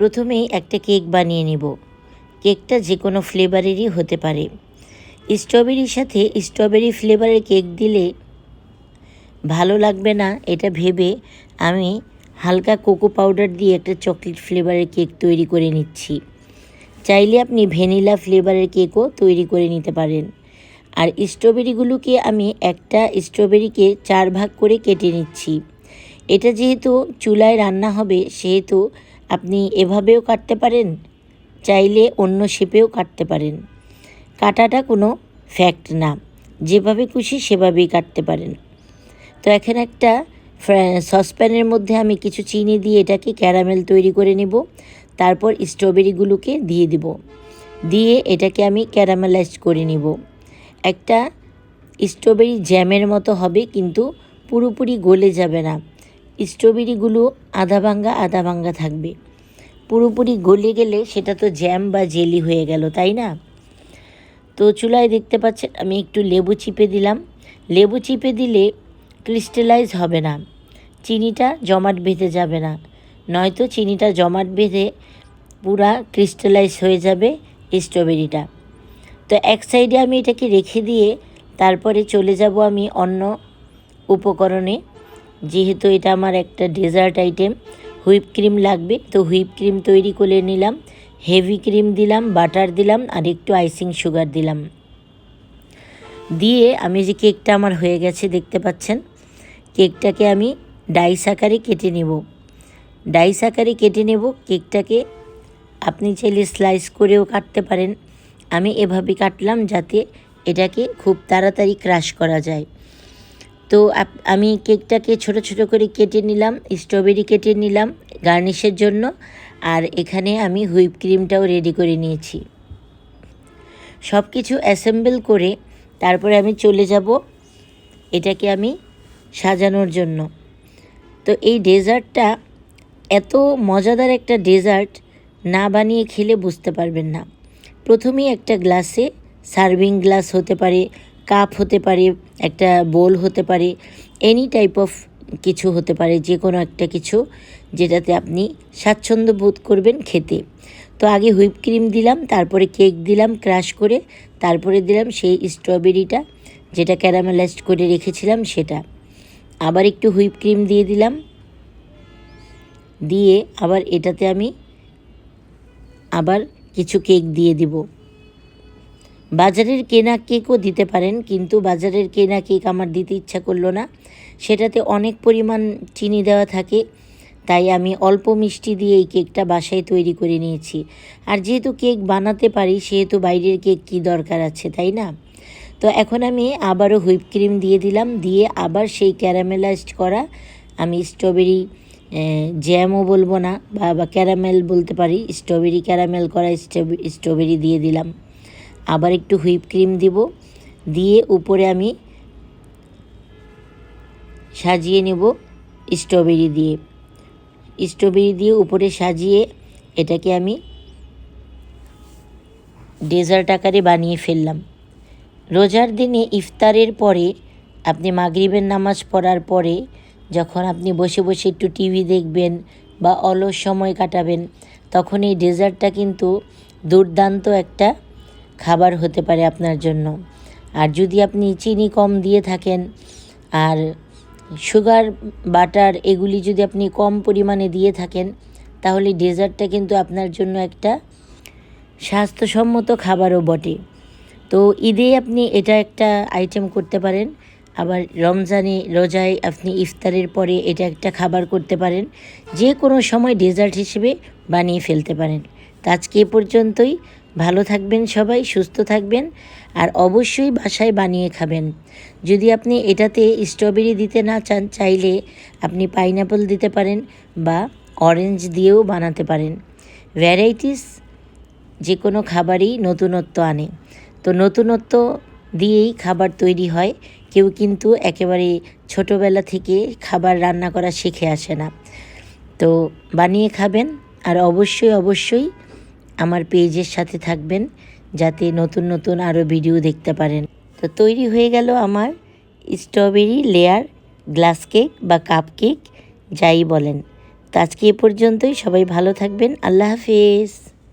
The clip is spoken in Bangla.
প্রথমেই একটা কেক বানিয়ে নিব। কেকটা যে কোনো ফ্লেভারেরই হতে পারে। স্ট্রবেরির সাথে স্ট্রবেরি ফ্লেভারের কেক দিলে ভালো লাগবে না, এটা ভেবে আমি হালকা কোকো পাউডার দিয়ে একটা চকলেট ফ্লেভারের কেক তৈরি করে নিচ্ছি। চাইলে আপনি ভ্যানিলা ফ্লেভারের কেকও তৈরি করে নিতে পারেন। আর স্ট্রবেরিগুলোকে আমি একটা স্ট্রবেরিকে চার ভাগ করে কেটে নিচ্ছি। এটা যেহেতু চুলায় রান্না হবে, সেহেতু আপনি এভাবেও কাটতে পারেন, চাইলে অন্য শেপেও কাটতে পারেন। কাটাটা কোনো ফ্যাক্ট না, যেভাবে খুশি সেভাবেই কাটতে পারেন। তো এখন একটা সসপ্যানের মধ্যে আমি কিছু চিনি দিয়ে এটাকে ক্যারামেল তৈরি করে নেব, তারপর স্ট্রবেরিগুলোকে দিয়ে দিব। দিয়ে এটাকে আমি ক্যারামেলাইজ করে নিব। একটা স্ট্রবেরি জ্যামের মতো হবে, কিন্তু পুরোপুরি গলে যাবে না। স্ট্রবেরিগুলো আধা ভাঙ্গা আধা ভাঙ্গা থাকবে। পুরোপুরি গলে গেলে সেটা তো জ্যাম বা জেলি হয়ে গেল, তাই না? তো চুলায় দেখতে পাচ্ছেন, আমি একটু লেবু চিপে দিলাম। লেবু চিপে দিলে ক্রিস্টালাইজ হবে না। চিনিটা জমাট বেঁধে যাবে না। নয়তো চিনিটা জমাট বেঁধে পুরা ক্রিস্টালাইজ হয়ে যাবে স্ট্রবেরিটা। তো এক সাইডে আমি এটাকে রেখে দিয়ে তারপরে চলে যাব আমি অন্য উপকরণে। যেহেতু এটা আমার একটা ডেজার্ট আইটেম হুইপ ক্রিম লাগবে। তো হুইপ ক্রিম তৈরি করে নিলাম, হেভি ক্রিম দিলাম, বাটার দিলাম, আর একটু আইসিং সুগার দিলাম। দিয়ে আমি যে কেকটা আমার হয়ে গেছে, দেখতে পাচ্ছেন, কেকটাকে আমি ডাইস আকারে কেটে নেব। ডাইস আকারে কেটে নেব, কেকটাকে আপনি চাইলে স্লাইস করেও কাটতে পারেন। আমি এভাবে কাটলাম যাতে এটাকে খুব তাড়াতাড়ি ক্রাশ করা যায়। তো আমি কেকটাকে ছোট ছোট করে কেটে নিলাম স্ট্রবেরি কেটে নিলাম গার্নিশের জন্য, আর এখানে আমি হুইপ ক্রিমটাও রেডি করে নিয়েছি। সব কিছু অ্যাসেম্বল করে তারপরে আমি চলে যাব এটাকে আমি সাজানোর জন্য। তো এই ডেজার্টটা এত মজাদার একটা ডেজার্ট না বানিয়ে খেলে বুঝতে পারবেন না। প্রথমেই একটা গ্লাসে সার্ভিং গ্লাস হতে পারে কাপ হতে পারে, একটা বোল হতে পারে এনি টাইপ অফ কিছু হতে পারে যে কোনো একটা কিছু যেটাতে আপনি স্বাচ্ছন্দ্য বোধ করবেন খেতে। তো আগে হুইপ ক্রিম দিলাম, তারপরে কেক দিলাম ক্রাশ করে, তারপরে দিলাম সেই স্ট্রবেরিটা যেটা ক্যারামেলাইজড করে রেখেছিলাম সেটা। আবার একটু হুইপ ক্রিম দিয়ে দিলাম। দিয়ে আবার এটাতে আমি আবার কিছু কেক দিয়ে দিব। বাজারের কেনা কেকও দিতে পারেন, কিন্তু বাজারের কেনা কেক আমার দিতে ইচ্ছা করল না। সেটাতে অনেক পরিমাণ চিনি দেওয়া থাকে, তাই আমি অল্প মিষ্টি দিয়ে এই কেকটা বাসায় তৈরি করে নিয়েছি। আর যেহেতু কেক বানাতে পারি, সেহেতু বাইরের কেক কী দরকার আছে, তাই না? তো এখন আমি আবারও হুইপ ক্রিম দিয়ে দিলাম, দিয়ে আবার সেই ক্যারামেলাইজড করা, আমি স্ট্রবেরি জ্যামও বলব না বা ক্যারামেল বলতে পারি, স্ট্রবেরি ক্যারামেল করা স্ট্রবে- স্ট্রবেরি দিয়ে দিলাম। আবার একটু হুইপ ক্রিম দিব। দিয়ে উপরে আমি সাজিয়ে নেব স্ট্রবেরি দিয়ে। স্ট্রবেরি দিয়ে উপরে সাজিয়ে এটাকে আমি ডেজার্ট আকারে বানিয়ে ফেললাম। রোজার দিনে ইফতারের পরে আপনি মাগরিবের নামাজ পড়ার পরে যখন আপনি বসে বসে একটু টিভি দেখবেন বা অলস সময় কাটাবেন, তখন এই ডেজার্টটা কিন্তু দুর্দান্ত একটা খাবার হতে পারে আপনার জন্য। আর যদি আপনি চিনি কম দিয়ে থাকেন, আর সুগার, বাটার এগুলি যদি আপনি কম পরিমাণে দিয়ে থাকেন, তাহলে ডেজার্টটা কিন্তু আপনার জন্য একটা স্বাস্থ্যসম্মত খাবারও বটে। তো ঈদে আপনি এটা একটা আইটেম করতে পারেন, আবার রমজানে, রোজায় আপনি ইফতারের পরে এটা একটা খাবার করতে পারেন, যে কোনো সময় ডেজার্ট হিসেবে বানিয়ে ফেলতে পারেন। তো আজকে এ পর্যন্তই। ভালো থাকবেন সবাই, সুস্থ থাকবেন আর অবশ্যই বাসায় বানিয়ে খাবেন। যদি আপনি এটাতে স্ট্রবেরি দিতে না চান, চাইলে আপনি পাইনাপল দিতে পারেন বা অরেঞ্জ দিয়েও বানাতে পারেন। ভ্যারাইটিস যে কোনো খাবারই নতুনত্ব আনে। তো নতুনত্ব দিয়েই খাবার তৈরি হয়। কেউ কিন্তু একেবারে ছোটোবেলা থেকে খাবার রান্না করা শিখে আসে না। তো বানিয়ে খাবেন আর অবশ্যই অবশ্যই আমার পেজের সাথে থাকবেন যাতে নতুন নতুন আরও ভিডিও দেখতে পারেন। তো তৈরি হয়ে গেল আমার স্ট্রবেরি লেয়ার, গ্লাস কেক বা কাপ কেক, যাই বলেন। তো আজকে এ পর্যন্তই। সবাই ভালো থাকবেন। আল্লাহ হাফিজ।